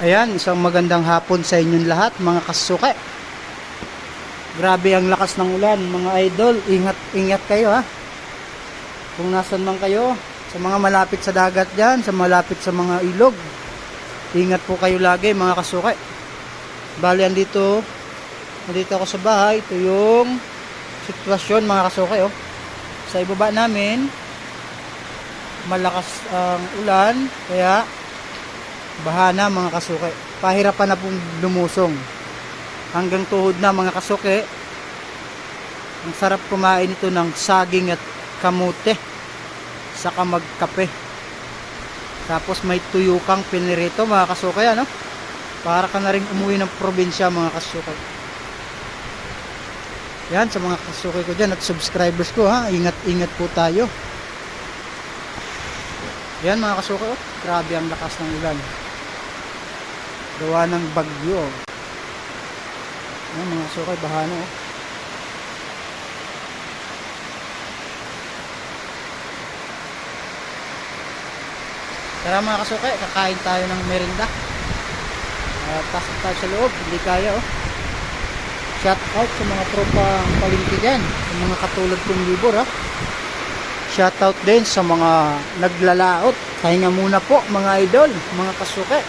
Ayan, isang magandang hapon sa inyong lahat, mga kasuke. Grabe ang lakas ng ulan, mga idol. Ingat, ingat kayo ha. Kung nasan man kayo, sa mga malapit sa dagat dyan, sa malapit sa mga ilog. Ingat po kayo lagi, mga kasuke. Bali, andito, andito ako sa bahay. Ito yung sitwasyon, mga kasuke. Oh. Sa ibaba namin, malakas ang ulan, kaya bahana mga kasuke. Pahirapan na pong lumusong. Hanggang tuhod na mga kasuke. Ang sarap kumain ito ng saging at kamute. Saka magkape. Tapos may tuyukang pinirito mga kasuke ano. Para ka na rin umuwi ng probinsya mga kasuke. Yan sa mga kasuke ko dyan at subscribers ko ha. Ingat ingat po tayo. Yan mga kasuke oh. Grabe ang lakas ng ulan. Gawa ng bagyo. oh. Yan mga kasuke, bahano oh. Tara mga kasuke, kakain tayo ng merinda. Uh, pasok tayo sa loob, hindi kaya oh. Shout out sa mga tropa palingki dyan, sa mga katulad kong libor ha. Shout out din sa mga naglalaot. Pahinga muna po mga idol, mga kasuke.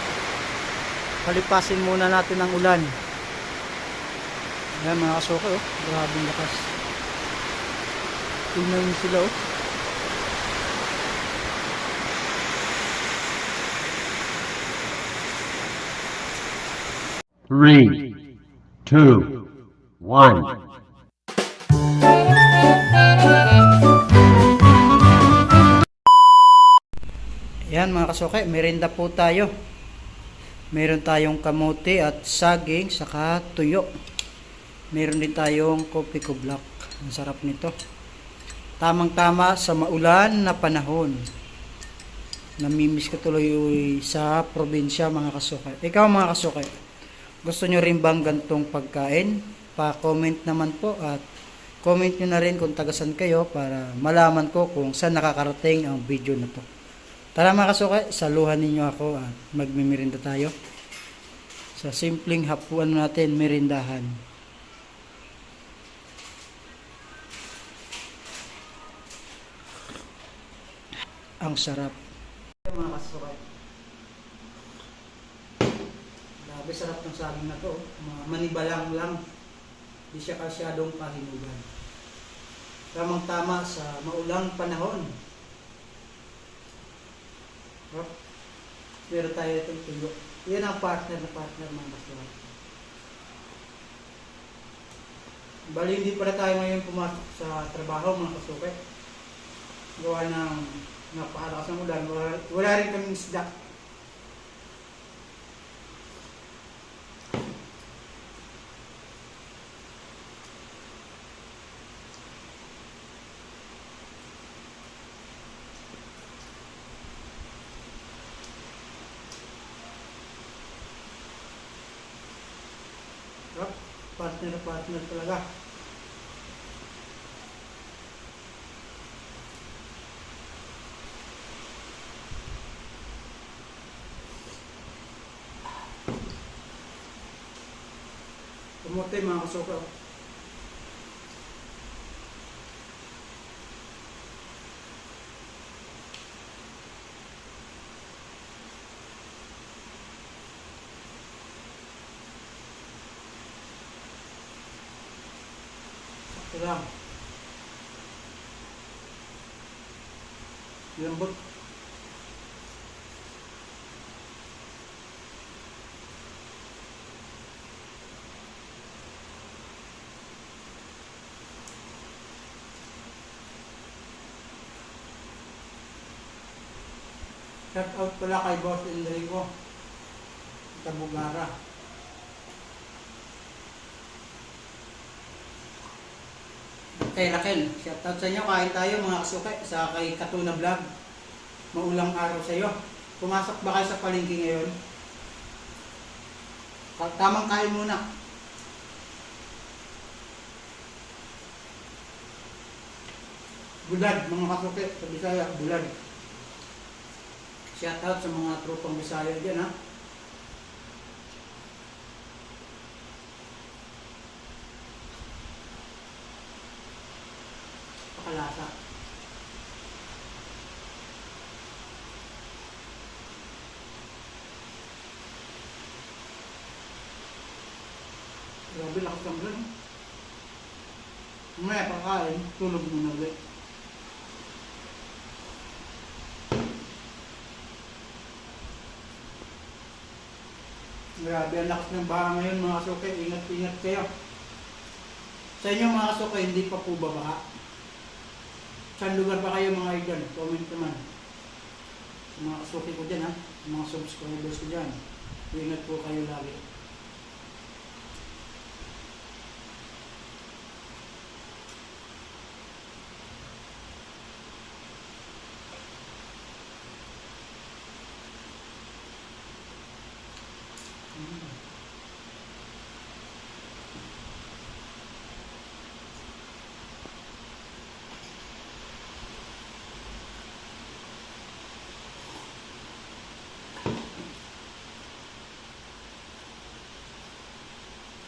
Palipasin muna natin ang ulan. Ayan mga kasuke oh, grabe ang lakas. Tingnan sila oh. Three, two, one. Ayan mga kasuke, merinda po tayo. Meron tayong kamote at saging, saka tuyo. Meron din tayong kopi ko black. Ang sarap nito. Tamang-tama sa maulan na panahon. Namimiss ko tuloy sa probinsya mga kasuke. Ikaw mga kasuke, gusto nyo rin bang gantong pagkain? Pa-comment naman po at comment nyo na rin kung tagasan kayo para malaman ko kung saan nakakarating ang video na to. Tara mga kasuke, saluhan ninyo ako at magmimirinda tayo. Sa simpleng hapuan natin, merindahan. Ang sarap. Mga kasuke. Grabe sarap ng saging na to. oh. Manibalang lang. Di siya kasyadong pahinugan. Tamang tama sa maulang panahon. Hop. Meron tayo itong tuyo. Yan ang partner na partner mga kasuhan. Bali, hindi pala tayo ngayon pumasok sa trabaho mga kasuke. Gawa ng napakalakas ng ulan. Wala, wala rin kaming isda. Partner na partner talaga. Kamote mga kasuka. Ito lang. Lambot. Shout out pala kay Boss Enrico. Tabugara. Kay Raquel, shout out sa inyo. Kain tayo mga kasuke sa kay Katuna Vlog. Maulang araw sa iyo. Pumasok ba kayo sa palengke ngayon? Tamang kain muna. Bulad, mga kasuke, sa Bisaya, bulad. Shout out sa mga tropang Bisaya dyan ha. lasa. Grabe, lakas ng gan. Mamaya pagkain, tulog muna ulit. Grabe, ang lakas ng baha ngayon mga soke. Ingat-ingat kayo. Sa inyo mga soke, hindi pa po babaha. Saan lugar ba kayo mga idol? Comment naman. Sa mga kasuke ko dyan ha. Sa mga subscribers ko dyan. Ingat po kayo lagi.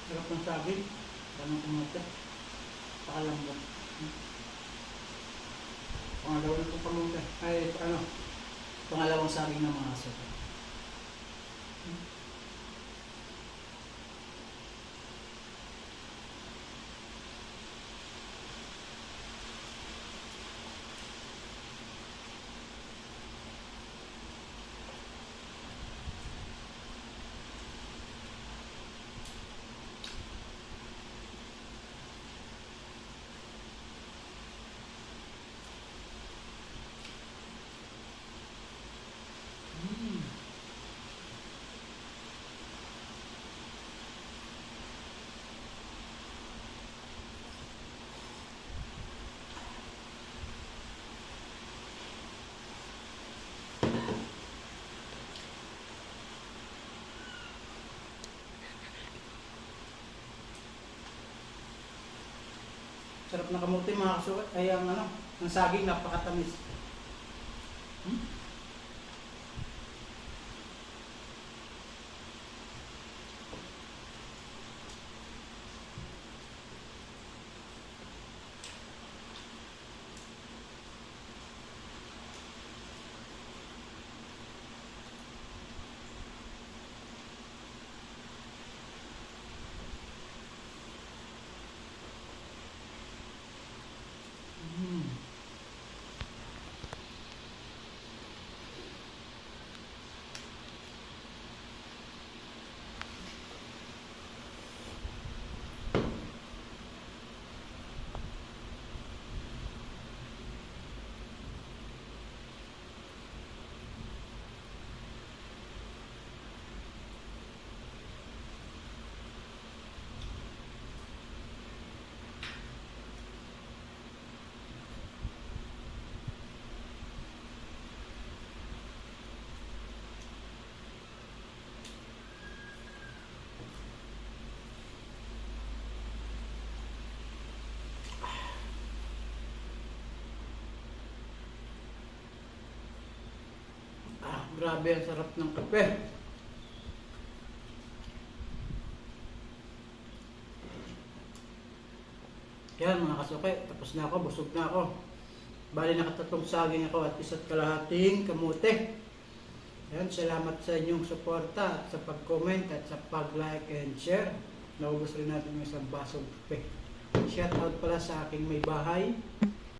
Sarap ng saging. Ganang kumata. Pakalambot. Pangalawa na itong pamunta. Ay, ano, pangalawang saging ng mga aso. Mm. Sarap kamuti mga kasukat. Ay, ang ano, ang saging napakatamis. Hmm? Mm. Ah, grabe ang sarap ng kape. Yan mga kasuke, tapos na ako, busog na ako. Bali nakatatlong saging ako at isa't kalahating kamote. Yan, salamat sa inyong suporta at sa pag-comment at sa pag-like and share. Naubos rin natin yung isang basong kape. Shout out pala sa aking may bahay,